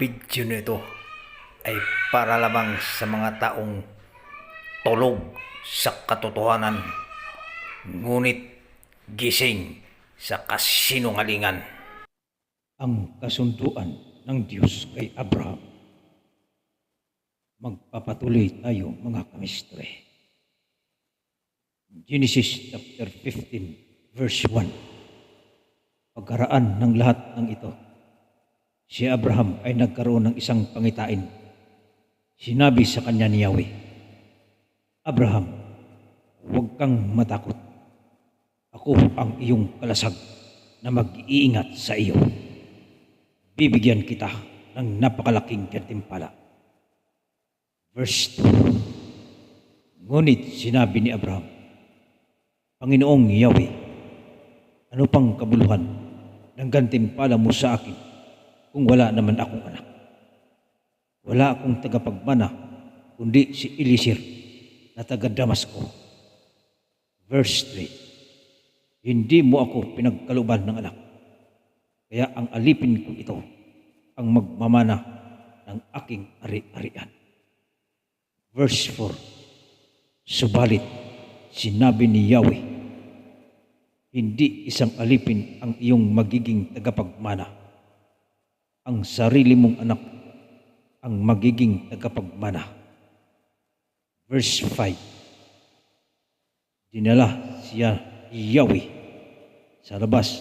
video nito ay para lamang sa mga taong tulog sa katotohanan ngunit gising sa kasinungalingan. ang kasunduan ng Diyos kay Abraham. Magpapatuloy tayo mga kamistre. Genesis chapter 15 verse 1. Pagkaraan ng lahat ng ito, si Abraham ay nagkaroon ng isang pangitain. Sinabi sa kanya ni Yahweh, Abraham, huwag kang matakot. Ako ang iyong kalasag na mag-iingat sa iyo bibigyan kita ng napakalaking gantimpala. Verse 2 Ngunit sinabi ni Abraham, Panginoong Yahweh, ano pang kabuluhan ng gantimpala mo sa akin kung wala naman akong anak? Wala akong tagapagmana kundi si Elisir na taga Damasco. Verse 3 Hindi mo ako pinagkaluban ng anak kaya ang alipin ko ito ang magmamana ng aking ari-arian. Verse 4 Subalit, sinabi ni Yahweh, hindi isang alipin ang iyong magiging tagapagmana. Ang sarili mong anak ang magiging tagapagmana. Verse 5 Dinala siya Yahweh sa labas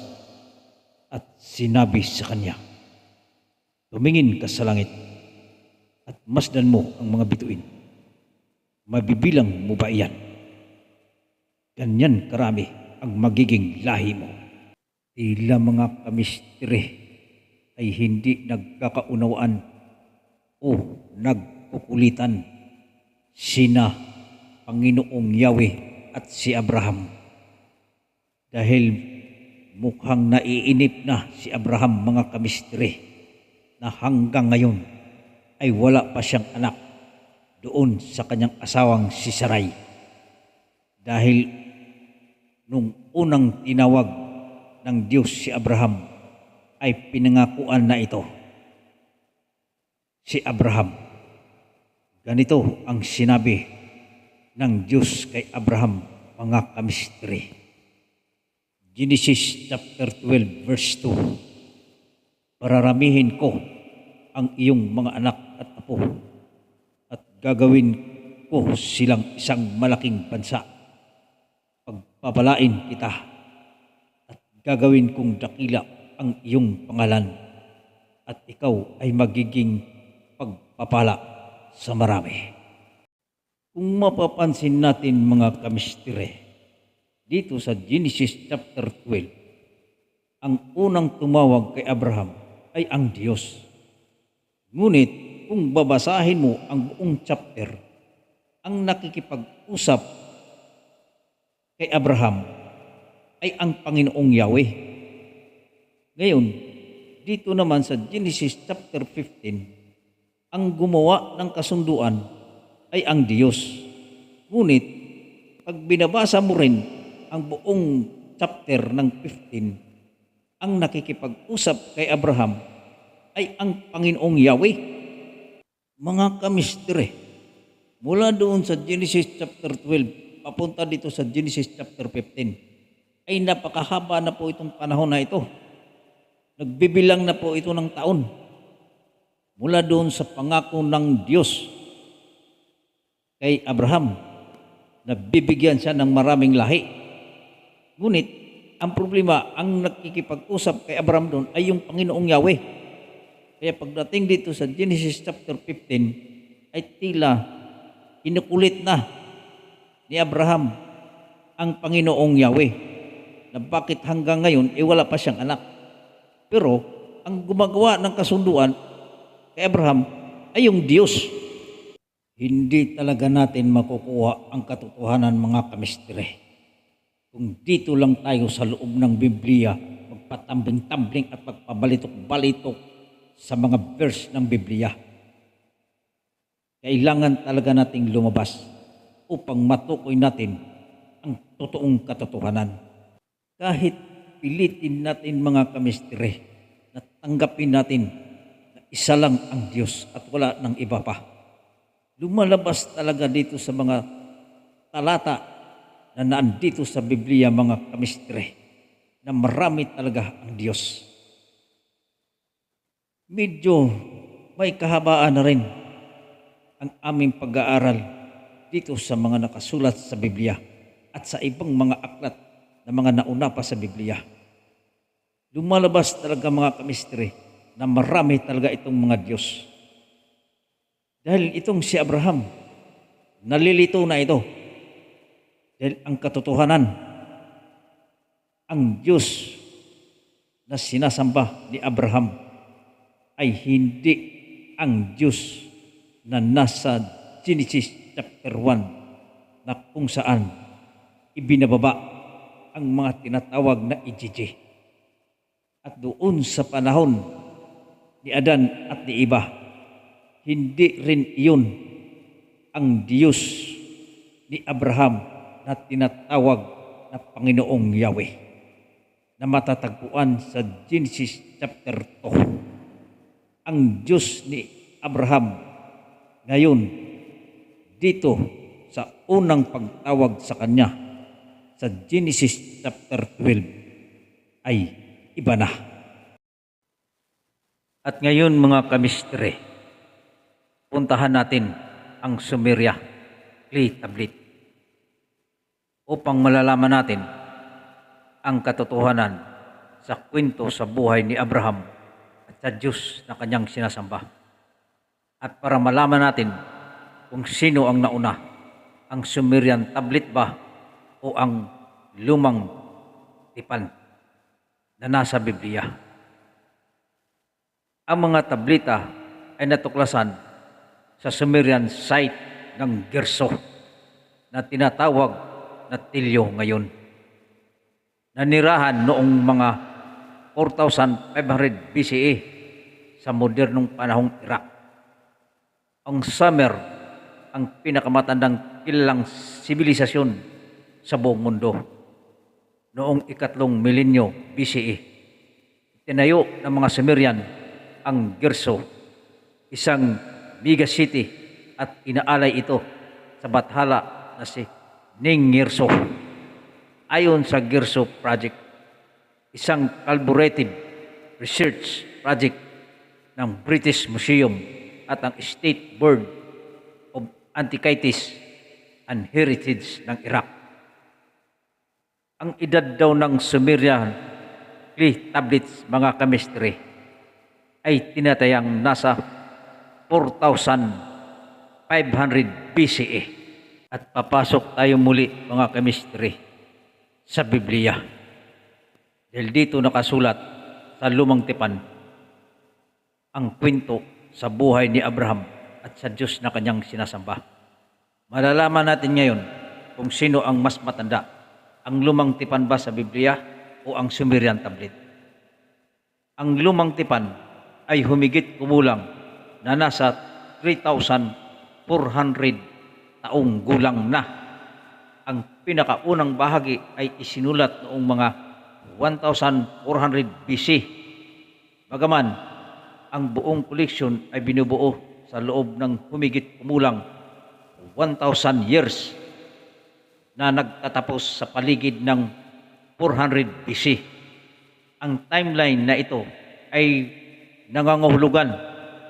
at sinabi sa kanya, Tumingin ka sa langit at masdan mo ang mga bituin. Mabibilang mo ba iyan? Ganyan karami ang magiging lahi mo. Tila mga kamistire ay hindi nagkakaunawaan o nagkukulitan sina Panginoong Yahweh at si Abraham dahil mukhang naiinip na si Abraham mga kamistire na hanggang ngayon ay wala pa siyang anak doon sa kanyang asawang si Sarai. Dahil nung unang tinawag ng Diyos si Abraham ay pinangakuan na ito. Si Abraham. Ganito ang sinabi ng Diyos kay Abraham mga kamistire. Genesis chapter 12 verse 2 Pararamihin ko ang iyong mga anak at apo at gagawin ko silang isang malaking bansa. Pagpapalain kita at gagawin kong dakila ang iyong pangalan at ikaw ay magiging pagpapala sa marami. Kung mapapansin natin mga kamistire, dito sa Genesis chapter 12, ang unang tumawag kay Abraham ay ang Diyos. Ngunit kung babasahin mo ang buong chapter, ang nakikipag-usap kay Abraham ay ang Panginoong Yahweh. Ngayon, dito naman sa Genesis chapter 15, ang gumawa ng kasunduan ay ang Diyos. Ngunit, pag binabasa mo rin ang buong chapter ng 15, ang nakikipag-usap kay Abraham ay ang Panginoong Yahweh. Mga kamistire, mula doon sa Genesis chapter 12, papunta dito sa Genesis chapter 15, ay napakahaba na po itong panahon na ito. Nagbibilang na po ito ng taon. Mula doon sa pangako ng Diyos kay Abraham, na bibigyan siya ng maraming lahi. Ngunit, ang problema, ang nakikipag-usap kay Abraham doon ay yung Panginoong Yahweh. Kaya pagdating dito sa Genesis chapter 15, ay tila inukulit na ni Abraham ang Panginoong Yahweh na bakit hanggang ngayon eh wala pa siyang anak. Pero ang gumagawa ng kasunduan kay Abraham ay yung Diyos. Hindi talaga natin makukuha ang katotohanan mga kamistire. Kung dito lang tayo sa loob ng Biblia, magpatambling-tambling at magpabalitok-balitok sa mga verse ng Biblia. Kailangan talaga nating lumabas upang matukoy natin ang totoong katotohanan. Kahit pilitin natin mga kamistire na tanggapin natin na isa lang ang Diyos at wala ng iba pa. Lumalabas talaga dito sa mga talata na naandito sa Biblia mga kamistre na marami talaga ang Diyos. Medyo may kahabaan na rin ang aming pag-aaral dito sa mga nakasulat sa Biblia at sa ibang mga aklat na mga nauna pa sa Biblia. Lumalabas talaga mga kamistre na marami talaga itong mga Diyos. Dahil itong si Abraham, nalilito na ito. Dahil ang katotohanan, ang Diyos na sinasamba ni Abraham ay hindi ang Diyos na nasa Genesis chapter 1 na kung saan ibinababa ang mga tinatawag na ijiji. At doon sa panahon ni Adan at ni Iba, hindi rin iyon ang Diyos ni Abraham na tinatawag na Panginoong Yahweh na matatagpuan sa Genesis chapter 2. Ang Diyos ni Abraham ngayon dito sa unang pagtawag sa kanya sa Genesis chapter 12 ay iba na. At ngayon mga kamistre, puntahan natin ang Sumeria, Clay Tablet, upang malalaman natin ang katotohanan sa kwento sa buhay ni Abraham at sa Diyos na kanyang sinasamba. At para malaman natin kung sino ang nauna, ang Sumerian tablet ba o ang lumang tipan na nasa Biblia. Ang mga tablita ay natuklasan sa Sumerian site ng Gerso na tinatawag na Tilyo ngayon. Nanirahan noong mga 4,500 BCE sa modernong panahong Iraq. Ang Sumer ang pinakamatandang kilalang sibilisasyon sa buong mundo noong ikatlong milenyo BCE. Tinayo ng mga Sumerian ang Gerso, isang mega city at inaalay ito sa bathala na si Ningirso. Ayon sa Gerso Project, isang collaborative research project ng British Museum at ang State Board of Antiquities and Heritage ng Iraq. Ang edad daw ng Sumerian clay tablets mga kamestre ay tinatayang nasa 4,500 BCE. At papasok tayo muli mga kamestre sa Biblia. Dahil dito nakasulat sa lumang tipan ang kwento sa buhay ni Abraham at sa Diyos na kanyang sinasamba. Malalaman natin ngayon kung sino ang mas matanda, ang lumang tipan ba sa Biblia o ang Sumerian tablet. Ang lumang tipan ay humigit kumulang na nasa 3,400 taong gulang na. Ang pinakaunang bahagi ay isinulat noong mga 1,400 BC. Bagaman, ang buong koleksyon ay binubuo sa loob ng humigit kumulang 1,000 years na nagtatapos sa paligid ng 400 BC. Ang timeline na ito ay nangangahulugan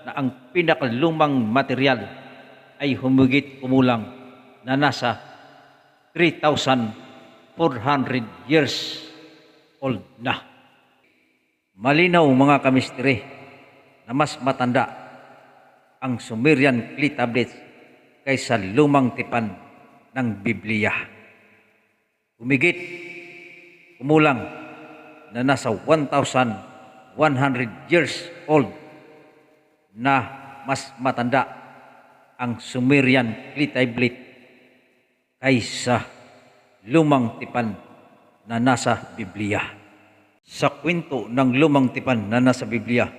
na ang pinakalumang material ay humigit kumulang na nasa 3,400 years old na. Malinaw mga kamistri na mas matanda ang Sumerian clay tablets kaysa lumang tipan ng Biblia. Humigit kumulang na nasa 1,100 years old na mas matanda ang Sumerian clay tablet kaysa lumang tipan na nasa Biblia. Sa kwento ng lumang tipan na nasa Biblia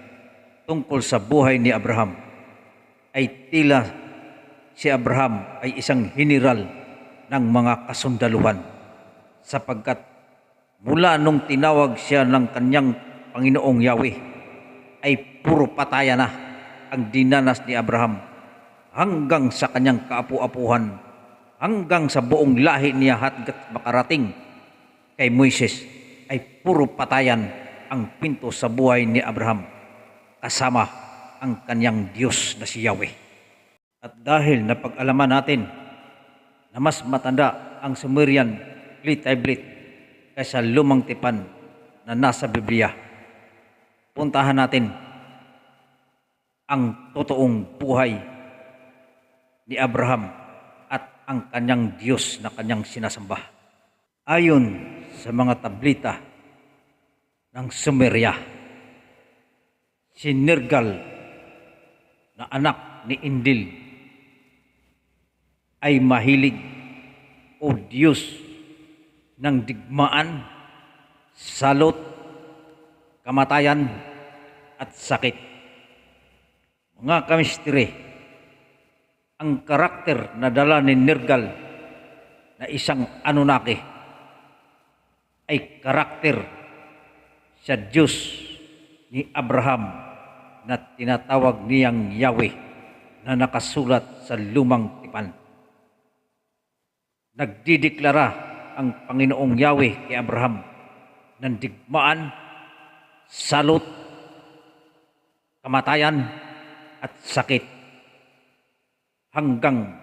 tungkol sa buhay ni Abraham ay tila si Abraham ay isang general ng mga kasundaluhan sapagkat mula nung tinawag siya ng kanyang Panginoong Yahweh ay puro pataya na ang dinanas ni Abraham hanggang sa kanyang kaapu-apuhan hanggang sa buong lahi niya hatgat makarating kay Moises ay puro patayan ang pinto sa buhay ni Abraham kasama ang kanyang Diyos na si Yahweh. At dahil napag-alaman natin na mas matanda ang Sumerian Fleet Tablet kaysa lumang tipan na nasa Biblia, puntahan natin ang totoong buhay ni Abraham at ang kanyang Diyos na kanyang sinasamba. Ayon sa mga tablita ng Sumeria, si Nergal na anak ni Indil ay mahilig o Diyos ng digmaan, salot, kamatayan at sakit. Mga kamistire, ang karakter na dala ni Nergal na isang Anunnaki ay karakter sa Diyos ni Abraham na tinatawag niyang Yahweh na nakasulat sa lumang tipan. Nagdideklara ang Panginoong Yahweh kay Abraham. Ng digmaan, salot, kamatayan at sakit. Hanggang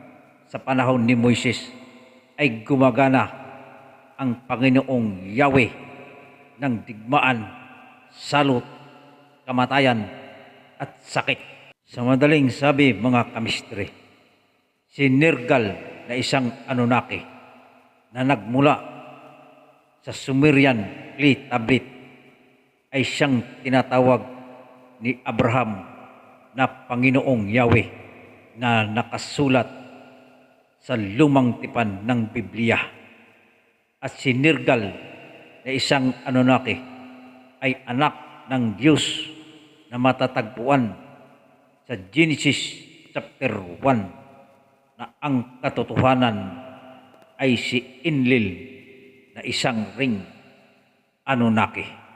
sa panahon ni Moises ay gumagana ang Panginoong Yahweh ng digmaan, salot, kamatayan at sakit. Sa madaling sabi mga kamistri, si Nergal na isang Anunnaki na nagmula sa Sumerian Clay Tablet ay siyang tinatawag ni Abraham na Panginoong Yahweh na nakasulat sa lumang tipan ng Biblia. At si Nergal na isang Anunnaki ay anak ng Diyos na matatagpuan sa Genesis chapter 1 na ang katotohanan ay si Enlil na isang ring Anunnaki.